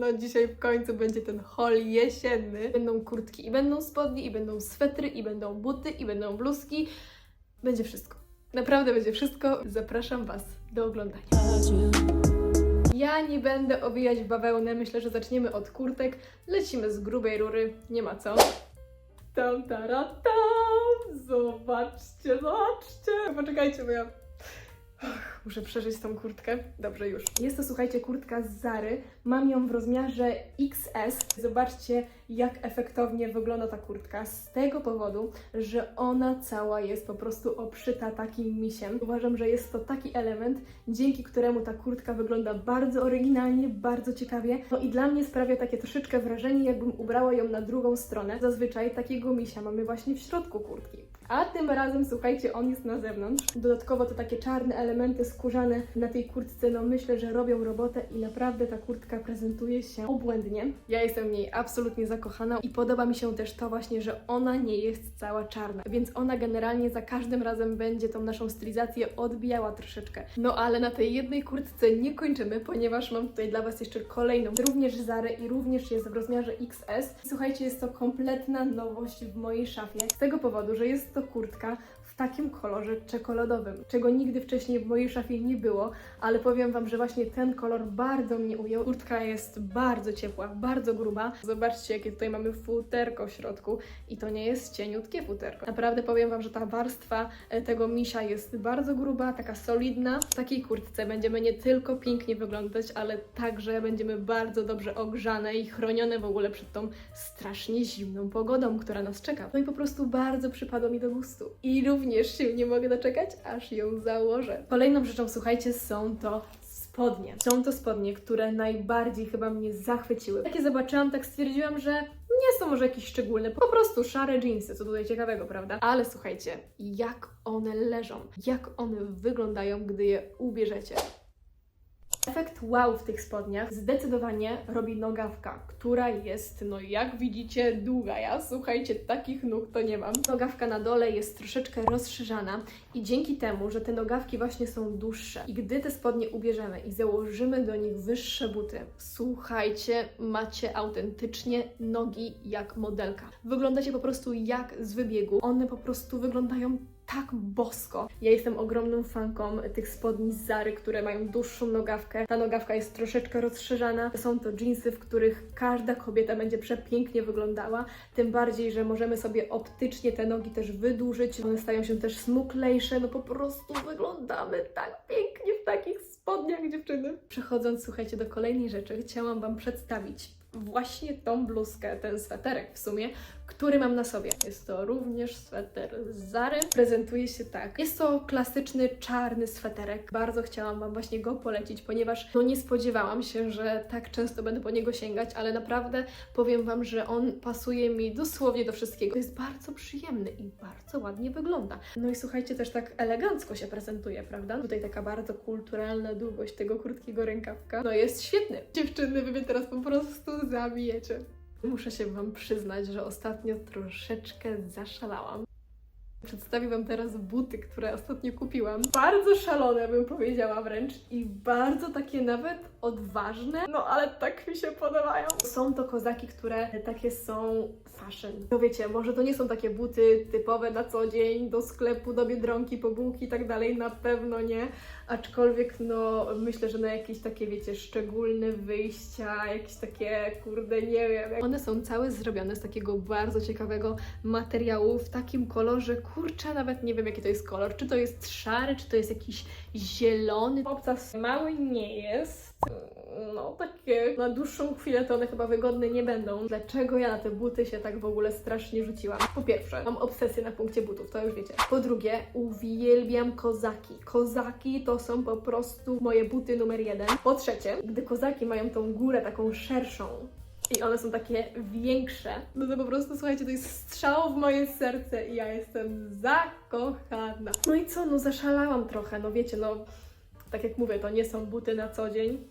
No dzisiaj w końcu będzie ten hol jesienny. Będą kurtki i będą spodnie, i będą swetry, i będą buty, i będą bluzki. Będzie wszystko. Naprawdę będzie wszystko. Zapraszam Was do oglądania. Ja nie będę owijać w bawełnę. Myślę, że zaczniemy od kurtek. Lecimy z grubej rury. Nie ma co. Tam, tara, tam. Zobaczcie, zobaczcie. Poczekajcie, bo ja Muszę przeżyć tą kurtkę. Dobrze, już. Jest to, słuchajcie, kurtka z Zary. Mam ją w rozmiarze XS. Zobaczcie, jak efektownie wygląda ta kurtka. Z tego powodu, że ona cała jest po prostu obszyta takim misiem. Uważam, że jest to taki element, dzięki któremu ta kurtka wygląda bardzo oryginalnie, bardzo ciekawie. No i dla mnie sprawia takie troszeczkę wrażenie, jakbym ubrała ją na drugą stronę. Zazwyczaj takiego misia mamy właśnie w środku kurtki. A tym razem, słuchajcie, on jest na zewnątrz. Dodatkowo to takie czarne elementy skórzane na tej kurtce, no myślę, że robią robotę i naprawdę ta kurtka prezentuje się obłędnie. Ja jestem w niej absolutnie zakochana i podoba mi się też to właśnie, że ona nie jest cała czarna, więc ona generalnie za każdym razem będzie tą naszą stylizację odbijała troszeczkę. No ale na tej jednej kurtce nie kończymy, ponieważ mam tutaj dla Was jeszcze kolejną, również Zary i również jest w rozmiarze XS. Słuchajcie, jest to kompletna nowość w mojej szafie, z tego powodu, że jest to kurtka takim kolorze czekoladowym, czego nigdy wcześniej w mojej szafie nie było, ale powiem Wam, że właśnie ten kolor bardzo mnie ujął. Kurtka jest bardzo ciepła, bardzo gruba. Zobaczcie, jakie tutaj mamy futerko w środku i to nie jest cieniutkie futerko. Naprawdę powiem Wam, że ta warstwa e, tego misia jest bardzo gruba, taka solidna. W takiej kurtce będziemy nie tylko pięknie wyglądać, ale także będziemy bardzo dobrze ogrzane i chronione w ogóle przed tą strasznie zimną pogodą, która nas czeka. No i po prostu bardzo przypadło mi do gustu. I również się nie mogę doczekać, aż ją założę. Kolejną rzeczą, słuchajcie, są to spodnie. Są to spodnie, które najbardziej chyba mnie zachwyciły. Jak je zobaczyłam, tak stwierdziłam, że nie są może jakieś szczególne, po prostu szare jeansy, co tutaj ciekawego, prawda? Ale słuchajcie, jak one leżą, jak one wyglądają, gdy je ubierzecie. Efekt wow w tych spodniach zdecydowanie robi nogawka, która jest, no jak widzicie, długa. Ja słuchajcie, takich nóg to nie mam. Nogawka na dole jest troszeczkę rozszerzana i dzięki temu, że te nogawki właśnie są dłuższe i gdy te spodnie ubierzemy i założymy do nich wyższe buty, słuchajcie, macie autentycznie nogi jak modelka. Wyglądacie po prostu jak z wybiegu. One po prostu wyglądają tak bosko. Ja jestem ogromną fanką tych spodni z Zary, które mają dłuższą nogawkę. Ta nogawka jest troszeczkę rozszerzana. Są to jeansy, w których każda kobieta będzie przepięknie wyglądała. Tym bardziej, że możemy sobie optycznie te nogi też wydłużyć. One stają się też smuklejsze. No po prostu wyglądamy tak pięknie w takich spodniach, dziewczyny. Przechodząc, słuchajcie, do kolejnej rzeczy, chciałam Wam przedstawić właśnie tą bluzkę, ten sweterek w sumie, który mam na sobie. Jest to również sweter z Zary. Prezentuje się tak. Jest to klasyczny czarny sweterek. Bardzo chciałam Wam właśnie go polecić, ponieważ no nie spodziewałam się, że tak często będę po niego sięgać, ale naprawdę powiem Wam, że on pasuje mi dosłownie do wszystkiego. Jest bardzo przyjemny i bardzo ładnie wygląda. No i słuchajcie, też tak elegancko się prezentuje, prawda? Tutaj taka bardzo kulturalna długość tego krótkiego rękawka. No jest świetny. Dziewczyny, wy mnie teraz po prostu zabijecie. Muszę się Wam przyznać, że ostatnio troszeczkę zaszalałam. Przedstawię Wam teraz buty, które ostatnio kupiłam. Bardzo szalone, bym powiedziała wręcz, i bardzo takie nawet odważne, no ale tak mi się podobają. Są to kozaki, które takie są fashion. No wiecie, może to nie są takie buty typowe na co dzień, do sklepu, do biedronki, po bułki i tak dalej, na pewno nie. Aczkolwiek, no myślę, że na jakieś takie, wiecie, szczególne wyjścia, jakieś takie, kurde, nie wiem. One są całe zrobione z takiego bardzo ciekawego materiału, w takim kolorze, kurczę, nawet nie wiem jaki to jest kolor. Czy to jest szary, czy to jest jakiś zielony. Obcas mały nie jest. No, takie na dłuższą chwilę to one chyba wygodne nie będą. Dlaczego ja na te buty się tak w ogóle strasznie rzuciłam? Po pierwsze, mam obsesję na punkcie butów, to już wiecie. Po drugie, uwielbiam kozaki. Kozaki to są po prostu moje buty numer jeden. Po trzecie, gdy kozaki mają tą górę taką szerszą, i one są takie większe, no to po prostu, słuchajcie, to jest strzał w moje serce i ja jestem zakochana. No i co, no zaszalałam trochę, no wiecie, no tak jak mówię, to nie są buty na co dzień,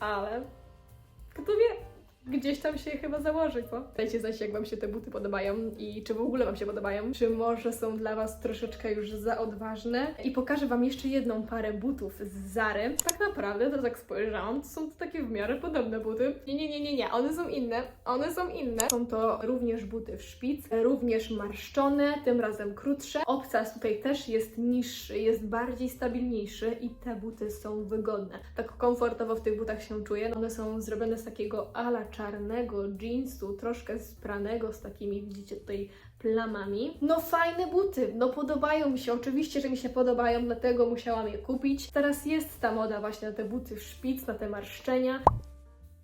ale kto wie, gdzieś tam się chyba założy, co? Dajcie znać, jak Wam się te buty podobają i czy w ogóle Wam się podobają, czy może są dla Was troszeczkę już za odważne. I pokażę Wam jeszcze jedną parę butów z Zary. Tak naprawdę, to tak spojrzałam, to są to takie w miarę podobne buty. Nie, nie, nie, nie, nie, one są inne, one są inne. Są to również buty w szpic, również marszczone, tym razem krótsze. Obcas tutaj też jest niższy, jest bardziej stabilniejszy i te buty są wygodne. Tak komfortowo w tych butach się czuję. One są zrobione z takiego ala czarnego jeansu, troszkę spranego z takimi, widzicie tutaj, plamami. No fajne buty, no podobają mi się, oczywiście, że mi się podobają, dlatego musiałam je kupić. Teraz jest ta moda właśnie na te buty szpic, na te marszczenia.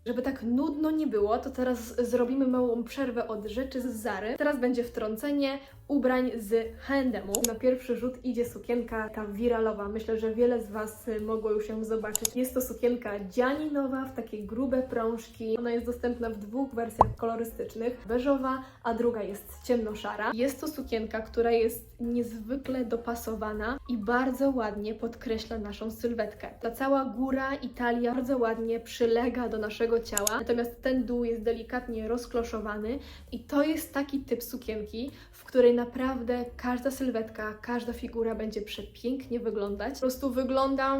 Żeby tak nudno nie było, to teraz zrobimy małą przerwę od rzeczy z Zary. Teraz będzie wtrącenie ubrań z H&M. Na pierwszy rzut idzie sukienka ta wiralowa. Myślę, że wiele z Was y, mogło już ją zobaczyć. Jest to sukienka dzianinowa w takie grube prążki. Ona jest dostępna w dwóch wersjach kolorystycznych. Beżowa, a druga jest ciemnoszara. Jest to sukienka, która jest niezwykle dopasowana i bardzo ładnie podkreśla naszą sylwetkę. Ta cała góra i talia bardzo ładnie przylega do naszego ciała, natomiast ten dół jest delikatnie rozkloszowany i to jest taki typ sukienki, w której naprawdę każda sylwetka, każda figura będzie przepięknie wyglądać. Po prostu wygląda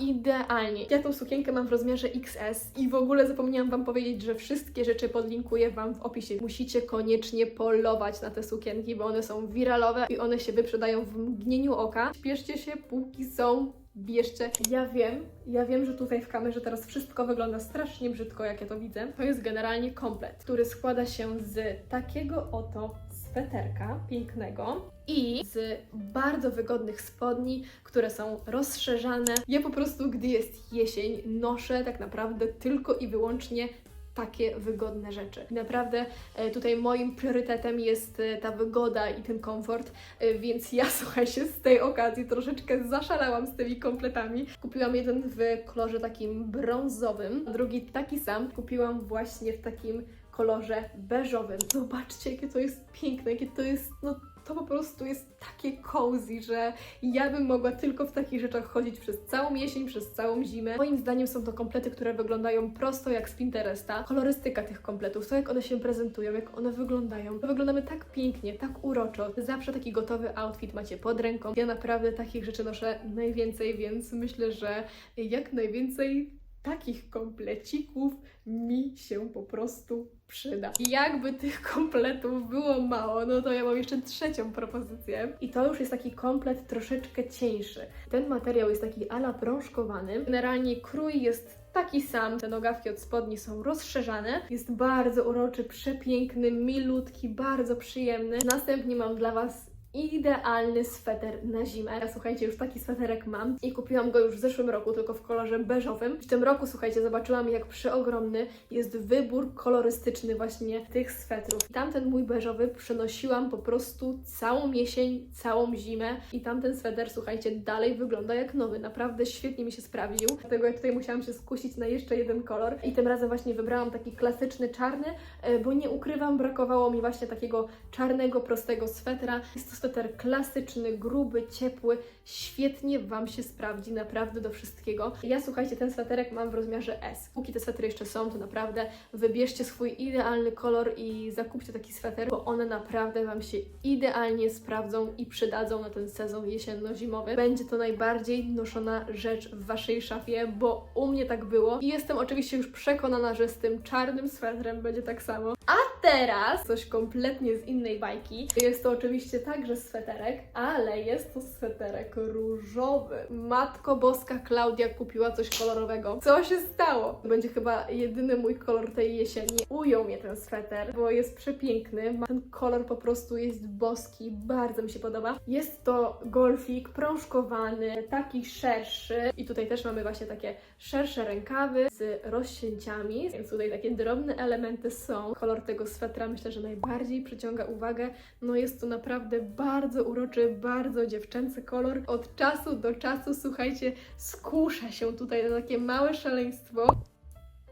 idealnie. Ja tą sukienkę mam w rozmiarze XS i w ogóle zapomniałam Wam powiedzieć, że wszystkie rzeczy podlinkuję Wam w opisie. Musicie koniecznie polować na te sukienki, bo one są wiralowe i one się wyprzedają w mgnieniu oka. Śpieszcie się, póki są bierzcie. Ja wiem, ja wiem, że tutaj w kamerze teraz wszystko wygląda strasznie brzydko, jak ja to widzę. To jest generalnie komplet, który składa się z takiego oto sweterka pięknego i z bardzo wygodnych spodni, które są rozszerzane. Ja po prostu, gdy jest jesień, noszę tak naprawdę tylko i wyłącznie takie wygodne rzeczy. Naprawdę e, tutaj moim priorytetem jest e, ta wygoda i ten komfort, e, więc ja słuchajcie, z tej okazji troszeczkę zaszalałam z tymi kompletami. Kupiłam jeden w kolorze takim brązowym, drugi taki sam kupiłam właśnie w takim kolorze beżowym. Zobaczcie, jakie to jest piękne, jakie to jest, no to po prostu jest takie cozy, że ja bym mogła tylko w takich rzeczach chodzić przez całą jesień, przez całą zimę. Moim zdaniem są to komplety, które wyglądają prosto jak z Pinteresta. Kolorystyka tych kompletów, to jak one się prezentują, jak one wyglądają. Wyglądamy tak pięknie, tak uroczo. Zawsze taki gotowy outfit macie pod ręką. Ja naprawdę takich rzeczy noszę najwięcej, więc myślę, że jak najwięcej takich komplecików mi się po prostu przyda. I jakby tych kompletów było mało, no to ja mam jeszcze trzecią propozycję. I to już jest taki komplet troszeczkę cieńszy. Ten materiał jest taki ala prążkowany. Generalnie krój jest taki sam. Te nogawki od spodni są rozszerzane. Jest bardzo uroczy, przepiękny, milutki, bardzo przyjemny. Następnie mam dla Was idealny sweter na zimę. Ja słuchajcie, już taki sweterek mam i kupiłam go już w zeszłym roku, tylko w kolorze beżowym. W tym roku, słuchajcie, zobaczyłam jak przeogromny jest wybór kolorystyczny właśnie tych swetrów. Tamten mój beżowy przenosiłam po prostu całą jesień, całą zimę i tamten sweter, słuchajcie, dalej wygląda jak nowy. Naprawdę świetnie mi się sprawdził. Dlatego ja tutaj musiałam się skusić na jeszcze jeden kolor i tym razem właśnie wybrałam taki klasyczny czarny, e, bo nie ukrywam, brakowało mi właśnie takiego czarnego, prostego swetra. Jest to sweter klasyczny, gruby, ciepły, świetnie Wam się sprawdzi, naprawdę do wszystkiego. Ja słuchajcie, ten sweterek mam w rozmiarze S. Póki te swetry jeszcze są, to naprawdę wybierzcie swój idealny kolor i zakupcie taki sweter, bo one naprawdę Wam się idealnie sprawdzą i przydadzą na ten sezon jesienno-zimowy. Będzie to najbardziej noszona rzecz w Waszej szafie, bo u mnie tak było i jestem oczywiście już przekonana, że z tym czarnym swetrem będzie tak samo. A teraz coś kompletnie z innej bajki. Jest to oczywiście także sweterek, ale jest to sweterek różowy. Matko Boska Klaudia kupiła coś kolorowego. Co się stało? To będzie chyba jedyny mój kolor tej jesieni. Ujął mnie ten sweter, bo jest przepiękny. Ten kolor po prostu jest boski, bardzo mi się podoba. Jest to golfik prążkowany, taki szerszy i tutaj też mamy właśnie takie szersze rękawy z rozcięciami, więc tutaj takie drobne elementy są. Kolor tego swetra myślę, że najbardziej przyciąga uwagę. No jest to naprawdę bardzo uroczy, bardzo dziewczęcy kolor. Od czasu do czasu, słuchajcie, skuszę się tutaj na takie małe szaleństwo.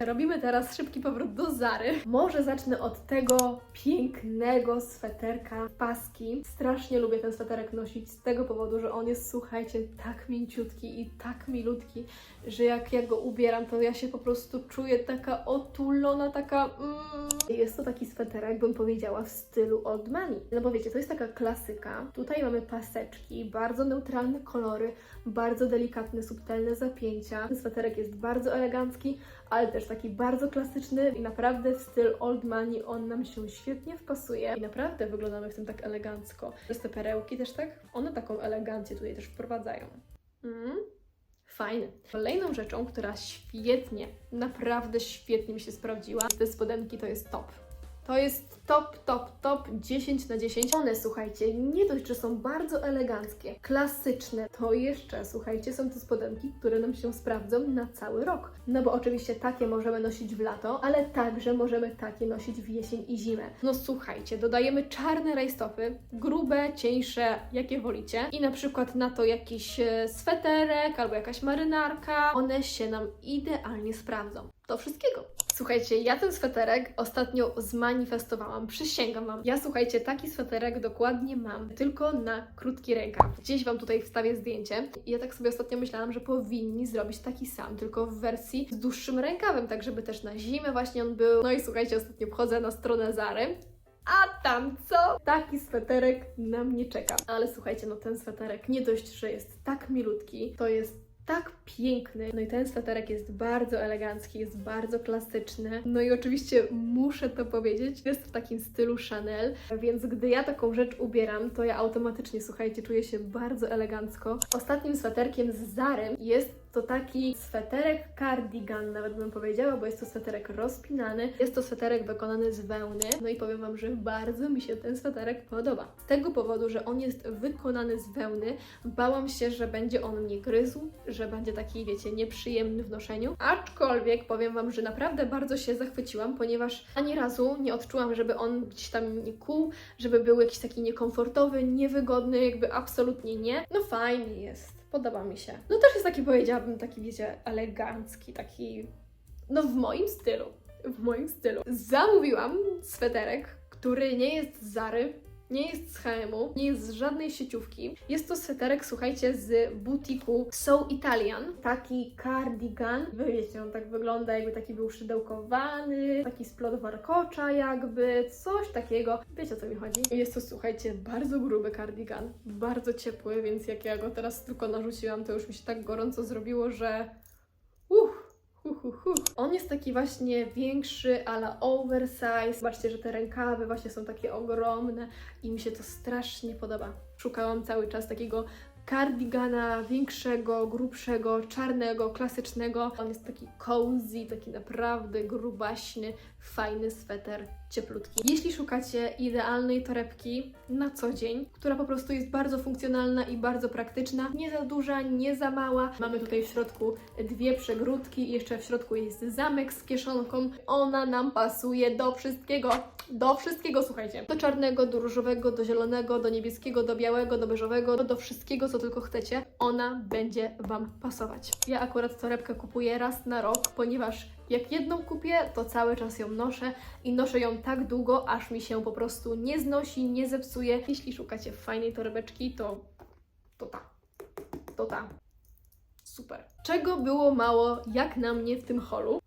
Robimy teraz szybki powrót do Zary. Może zacznę od tego pięknego sweterka paski. Strasznie lubię ten sweterek nosić z tego powodu, że on jest, słuchajcie, tak mięciutki i tak milutki, że jak ja go ubieram, to ja się po prostu czuję taka otulona, taka... Mm. Jest to taki sweterek, bym powiedziała, w stylu Old Money. No bo wiecie, to jest taka klasyka. Tutaj mamy paseczki, bardzo neutralne kolory, bardzo delikatne, subtelne zapięcia. Ten sweterek jest bardzo elegancki, ale też taki bardzo klasyczny i naprawdę w styl Old Money on nam się świetnie wpasuje i naprawdę wyglądamy w tym tak elegancko. Te perełki też tak, one taką elegancję tutaj też wprowadzają. Mm. Fajny. Kolejną rzeczą, która świetnie, naprawdę świetnie mi się sprawdziła, te spodenki to jest top. To jest top, top, top 10 na 10. One, słuchajcie, nie dość, że są bardzo eleganckie, klasyczne, to jeszcze, słuchajcie, są to spodenki, które nam się sprawdzą na cały rok. No bo oczywiście takie możemy nosić w lato, ale także możemy takie nosić w jesień i zimę. No słuchajcie, dodajemy czarne rajstopy, grube, cieńsze, jakie wolicie i na przykład na to jakiś e, sweterek albo jakaś marynarka. One się nam idealnie sprawdzą. Do wszystkiego. Słuchajcie, ja ten sweterek ostatnio zmanifestowałam, przysięgam Wam. Ja słuchajcie, taki sweterek dokładnie mam, tylko na krótki rękaw. Gdzieś Wam tutaj wstawię zdjęcie. Ja tak sobie ostatnio myślałam, że powinni zrobić taki sam, tylko w wersji z dłuższym rękawem, tak żeby też na zimę właśnie on był. No i słuchajcie, ostatnio wchodzę na stronę Zary. A tam co? Taki sweterek na mnie czeka. Ale słuchajcie, no ten sweterek nie dość, że jest tak milutki, to jest tak piękny. No i ten sweterek jest bardzo elegancki, jest bardzo klasyczny. No i oczywiście muszę to powiedzieć, jest w takim stylu Chanel, więc gdy ja taką rzecz ubieram, to ja automatycznie, słuchajcie, czuję się bardzo elegancko. Ostatnim sweterkiem z Zary jest to taki sweterek cardigan, nawet bym powiedziała, bo jest to sweterek rozpinany. Jest to sweterek wykonany z wełny. No i powiem Wam, że bardzo mi się ten sweterek podoba. Z tego powodu, że on jest wykonany z wełny, bałam się, że będzie on mnie gryzł, że będzie taki, wiecie, nieprzyjemny w noszeniu. Aczkolwiek powiem Wam, że naprawdę bardzo się zachwyciłam, ponieważ ani razu nie odczułam, żeby on gdzieś tam nie kuł, żeby był jakiś taki niekomfortowy, niewygodny, jakby absolutnie nie. No fajnie jest. Podoba mi się. No też jest taki, powiedziałabym, taki, wiecie, elegancki, taki, no w moim stylu. W moim stylu. Zamówiłam sweterek, który nie jest Zary, nie jest z H&M-u, nie jest z żadnej sieciówki. Jest to sweterek, słuchajcie, z butiku So Italian. Taki cardigan. Wy wiecie, on tak wygląda, jakby taki był szydełkowany, taki splot warkocza jakby, coś takiego. Wiecie o co mi chodzi? Jest to, słuchajcie, bardzo gruby cardigan, bardzo ciepły, więc jak ja go teraz tylko narzuciłam, to już mi się tak gorąco zrobiło, że... Uff, Hu, hu. On jest taki właśnie większy, ale oversize. Zobaczcie, że te rękawy właśnie są takie ogromne i mi się to strasznie podoba. Szukałam cały czas takiego kardigana większego, grubszego, czarnego, klasycznego. On jest taki cozy, taki naprawdę grubaśny, fajny sweter, cieplutki. Jeśli szukacie idealnej torebki na co dzień, która po prostu jest bardzo funkcjonalna i bardzo praktyczna, nie za duża, nie za mała. Mamy tutaj w środku dwie przegródki i jeszcze w środku jest zamek z kieszonką. Ona nam pasuje do wszystkiego. Do wszystkiego, słuchajcie. Do czarnego, do różowego, do zielonego, do niebieskiego, do białego, do beżowego, do wszystkiego, co tylko chcecie. Ona będzie Wam pasować. Ja akurat torebkę kupuję raz na rok, ponieważ jak jedną kupię, to cały czas ją noszę i noszę ją tak długo, aż mi się po prostu nie znosi, nie zepsuje. Jeśli szukacie fajnej torebeczki, to to ta. To ta. Super. Czego było mało jak na mnie w tym holu?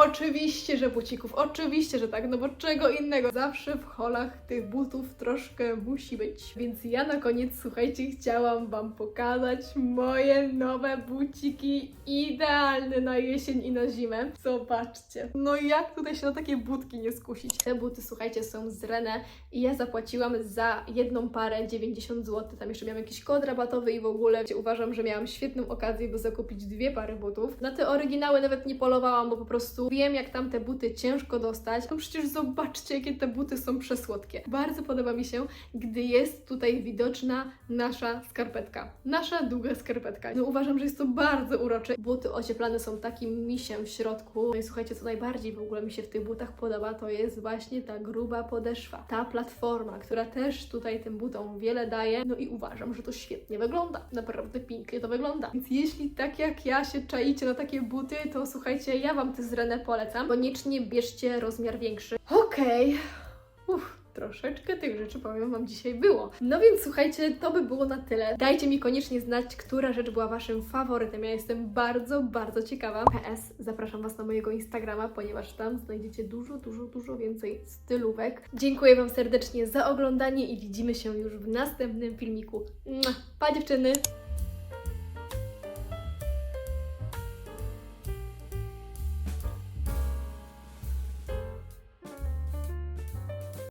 Oczywiście, że bucików, oczywiście, że tak, no bo czego innego. Zawsze w holach tych butów troszkę musi być. Więc ja na koniec, słuchajcie, chciałam Wam pokazać moje nowe buciki idealne na jesień i na zimę. Zobaczcie. No jak tutaj się na takie butki nie skusić. Te buty, słuchajcie, są z Renę i ja zapłaciłam za jedną parę 90 zł. Tam jeszcze miałam jakiś kod rabatowy i w ogóle uważam, że miałam świetną okazję, by zakupić dwie pary butów. Na te oryginały nawet nie polowałam, bo po prostu wiem, jak tam te buty ciężko dostać. No przecież zobaczcie, jakie te buty są przesłodkie. Bardzo podoba mi się, gdy jest tutaj widoczna nasza skarpetka. Nasza długa skarpetka. No uważam, że jest to bardzo urocze. Buty ocieplane są takim misiem w środku. No i słuchajcie, co najbardziej w ogóle mi się w tych butach podoba, to jest właśnie ta gruba podeszwa. Ta platforma, która też tutaj tym butom wiele daje. No i uważam, że to świetnie wygląda. Naprawdę pięknie to wygląda. Więc jeśli tak jak ja się czaicie na takie buty, to słuchajcie, ja Wam te z Polecam. Koniecznie bierzcie rozmiar większy. Okej. Uff, troszeczkę tych rzeczy powiem Wam dzisiaj było. No więc słuchajcie, to by było na tyle. Dajcie mi koniecznie znać, która rzecz była Waszym faworytem. Ja jestem bardzo, bardzo ciekawa. PS, zapraszam Was na mojego Instagrama, ponieważ tam znajdziecie dużo, dużo, dużo więcej stylówek. Dziękuję Wam serdecznie za oglądanie i widzimy się już w następnym filmiku. Pa dziewczyny!